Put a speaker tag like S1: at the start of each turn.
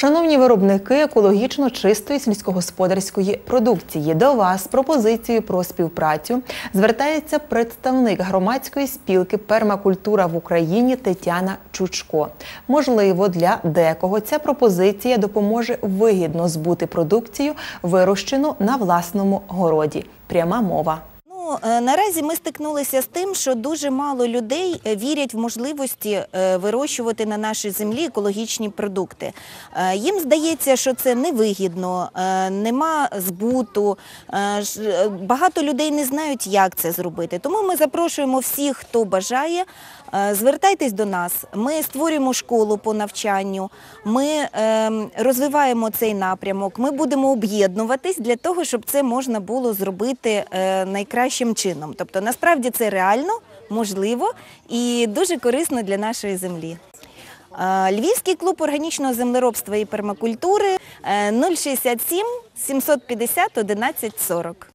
S1: Шановні виробники екологічно чистої сільськогосподарської продукції, до вас з пропозицією про співпрацю звертається представник громадської спілки Пермакультура в Україні Тетяна Чучко. Можливо, для декого ця пропозиція допоможе вигідно збути продукцію, вирощену на власному городі. Пряма мова.
S2: Е, наразі ми стикнулися з тим, що дуже мало людей е, вірять в можливості е, вирощувати на нашій землі екологічні продукти. Їм здається, що це невигідно, нема збуту. Багато людей не знають, як це зробити. Тому ми запрошуємо всіх, хто бажає. Звертайтесь до нас. Ми створюємо школу по навчанню, ми ем, розвиваємо цей напрямок. Ми будемо об'єднуватись для того, щоб це можна було зробити е, найкращим чином. Тобто, насправді це реально, можливо і дуже корисно для нашої землі. Е, Львівський клуб органічного землеробства і пермакультури е, 067 750 11 40.